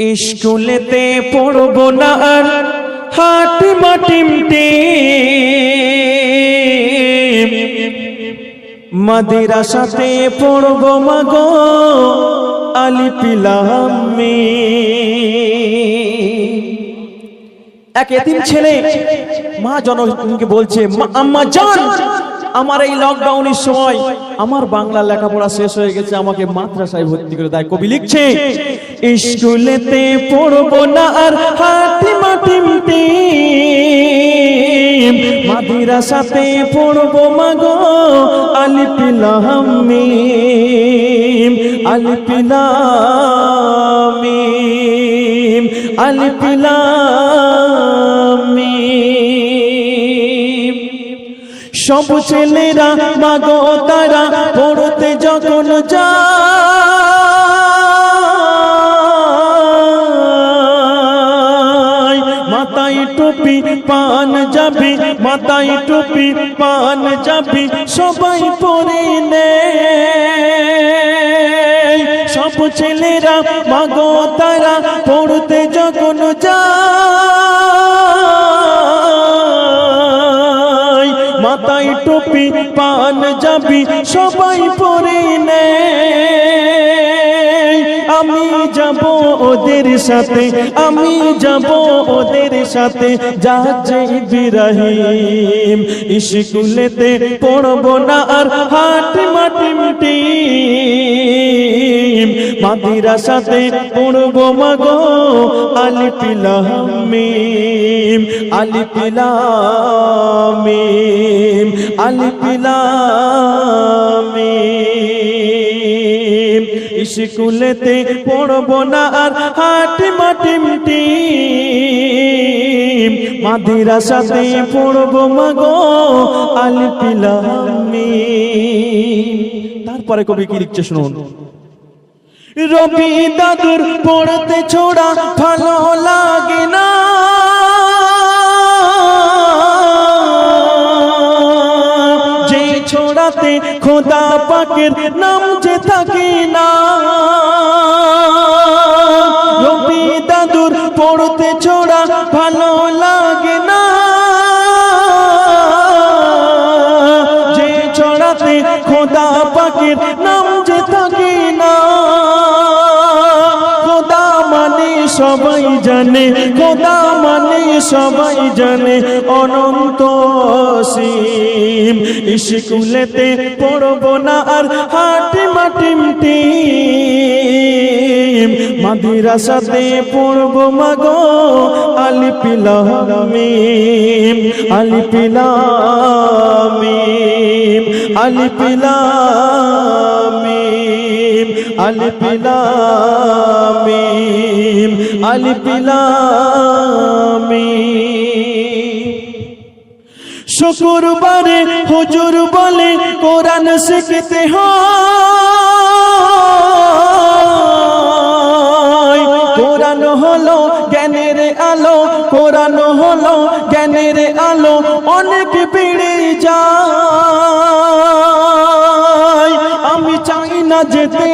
স্কুলেতে পড়ব না আর হাটি মাটিম মাদিরাসাতে পড়ব মাগ আলি পিলামি এক এতিম ছেলে, মা জনকে বলছে, "মা- আম্মা, জান। আমার এই লকডাউনের সময় আমার বাংলা লেখাপড়া শেষ হয়ে গেছে, আমাকে মাদ্রাসায় ভর্তি করে দেয়। কবি লিখছে স্কুলেতে পড়ব না আর হাটি মাটিমটি মাদ্রাসাতে পড়ব মাগো আলিপিলামিম আলিপিলামিম আলিপিলামিম সব ছেলেরা, মাগো তারা, পড়তে যখন যায়, মাথায় টুপি পান যাবি, মাথায় টুপি পান যাবি, সবাই পরে নে। সব ছেলেরা, মাগো তারা টুপি পান যাবি, সবাই পরে নে আমি যাব ওদের সাথে, আমি যাব ওদের সাথে, যাচ্ছে ইব্রাহিম। স্কুলেতে পড়ব না আর হাট মাটি মাদিরাসাতে পড়ব মাগো আলি পিলামিম আলি পিলামিম আলি পিলামিম স্কুলেতে পড়ব না আর হাটি মাটি মাদিরাসাতে পড়ব মাগো আলি পিলামিম তারপরে কবি কি লিখছে শুনুন? রবি দাদুর পড়তে ছোড়া ভালো লাগে না। খোদা পাকের নাম যে থাকে না। রবি দাদুর পড়তে ছোড়া ভালো লাগে না। যে ছড়াতে খোদা পাকের জানে, খোদা মানে সবাই জানে, অনন্ত সীম স্কুলেতে পড়ব না আর হাটি মাটিম টিম। মাদিরাসাতে পড়ব মাগো আলি পিলামিম আলি পিলামিম আলি পিলামিম আলি পিলামিম আলি শুক্রবারে হুজুর বলে, কোরআন শিখতে হয়। কোরআন হলো জ্ঞানের আলো, কোরআন হলো জ্ঞানের আলো, অনেক বেড়ে যায়। যেতে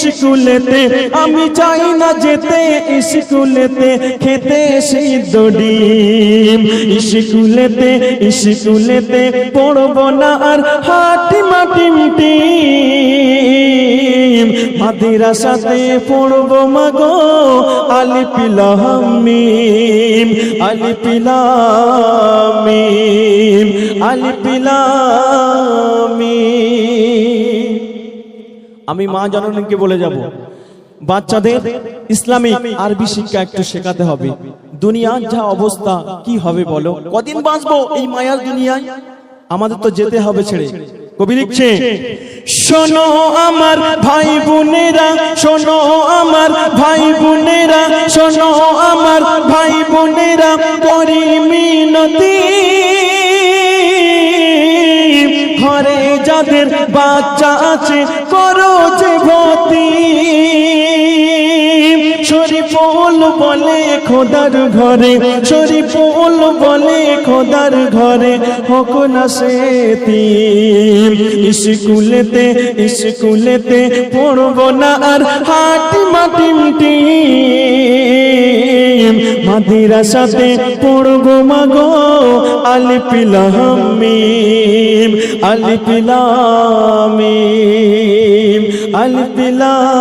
স্কুলেতে, আমি চাই না যেতে স্কুলেতে, খেতে সিদ্ধ ডিম স্কুলেতে স্কুলেতে পড়ব না আর হাটি মাটিম। টিম মাদিরাসাতে পড়ব মাগো আলি পিলামিম আলি পিলামিম আলি পিলামিম আমি মা জননীকে বলে যাব, বাচ্চাদের ইসলামিক আরবি শিক্ষা একটু শেখাতে হবে। দুনিয়ার যা অবস্থা, কি হবে বলো? কদিন বাঁচবো এই মায়ার দুনিয়ায়? আমাদের তো যেতে হবে ছেড়ে। কবি লিখছে, শোনো আমার ভাই বোনেরা শোনো আমার ভাই বোনেরা শোনো আমার ভাই বোনেরা করি মিনতি যাদের বাচ্চা আছে, করো যে ভতি শরীফুল বলে খোদার ঘরে, শরীফুল বলে খোদার ঘরে, হোক না সে স্কুলেতে স্কুলেতে পড়ব না আর হাটি মাটিম টিম। মাদিরাসাতে পড়গো মাগো আলিপিলামিম আলিপিলামিম আলিপিলামিম